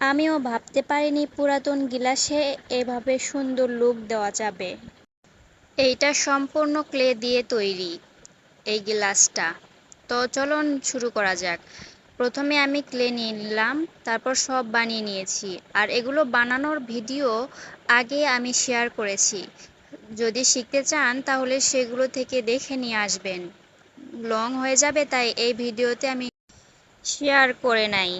আমিও ভাবতে পারিনি পুরাতন গিলাসে এভাবে সুন্দর লুক দেওয়া যাবে। এইটা সম্পূর্ণ ক্লে দিয়ে তৈরি, এই গিলাসটা। তো চলুন শুরু করা যাক। প্রথমে আমি ক্লে নিয়ে নিলাম, তারপর সব বানিয়ে নিয়েছি। আর এগুলো বানানোর ভিডিও আগে আমি শেয়ার করেছি। যদি শিখতে চান, তাহলে সেগুলো থেকে দেখে নিয়ে আসবেন। লং হয়ে যাবে, তাই এই ভিডিওতে আমি শেয়ার করে নাই।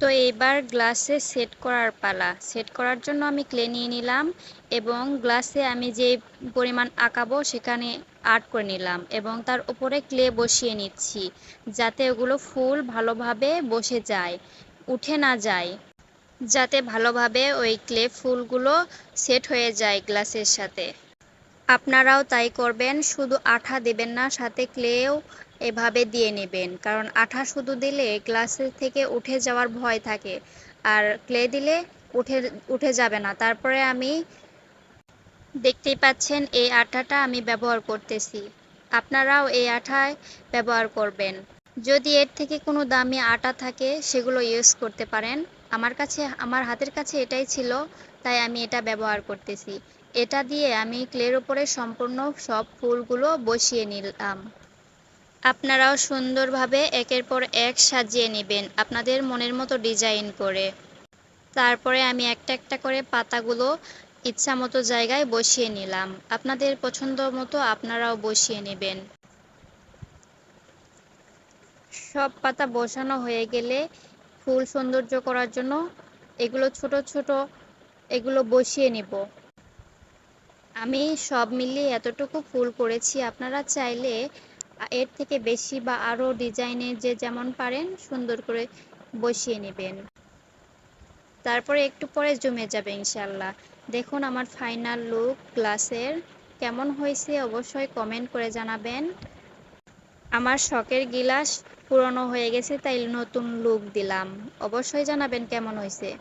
তো এবার গ্লাসে সেট করার পালা। সেট করার জন্য আমি ক্লে নিয়ে নিলাম এবং গ্লাসে আমি যে পরিমাণ আঁকাবো সেখানে আর্ট করে নিলাম এবং তার উপরে ক্লে বসিয়ে নিচ্ছি যাতে ওগুলো ফুল ভালোভাবে বসে যায়, উঠে না যায়। যাতে ভালোভাবে ওই ক্লে ফুলগুলো সেট হয়ে যায় গ্লাসের সাথে। আপনারাও তাই করবেন, শুধু আঠা দেবেন না, সাথে ক্লেও এভাবে দিয়ে নেবেন। কারণ আঠা শুধু দিলে গ্লাসের থেকে উঠে যাওয়ার ভয় থাকে। আর ক্লে দিলে উঠে উঠে যাবে না। তারপরে আমি দেখতেই পাচ্ছেন এই আঠাটা আমি ব্যবহার করতেছি। আপনারাও এই আঠায় ব্যবহার করবেন। যদি এর থেকে কোনো দামি আটা থাকে, সেগুলো ইউজ করতে পারেন। আমার কাছে, আমার হাতের কাছে এটাই ছিল, তাই আমি এটা ব্যবহার করতেছি। এটা দিয়ে আমি ক্লের উপরে সম্পূর্ণ সব ফুলগুলো বসিয়ে নিলাম। আপনারাও সুন্দরভাবে একের পর এক সাজিয়ে নেবেন আপনাদের মনের মতো ডিজাইন করে। তারপরে আমি একটা একটা করে পাতাগুলো ইচ্ছা মতো জায়গায় বসিয়ে নিলাম। আপনাদের পছন্দ মতো আপনারাও বসিয়ে নেবেন। সব পাতা বসানো হয়ে গেলে ফুল সৌন্দর্য করার জন্য এগুলো ছোট ছোট এগুলো বসিয়ে নিব। আমি সব মিলিয়ে এতটুকু ফুল করেছি। আপনারা চাইলে এর থেকে বেশি বা আরও ডিজাইনের যে যেমন পারেন সুন্দর করে বসিয়ে নেবেন। তারপরে একটু পরে জমে যাবে ইনশাল্লাহ দেখুন আমার ফাইনাল লুক, গ্লাসের। কেমন হয়েছে অবশ্যই কমেন্ট করে জানাবেন। আমার শখের গিলাস পুরনো হয়ে গেছে, তাই নতুন লুক দিলাম। অবশ্যই জানাবেন কেমন হয়েছে।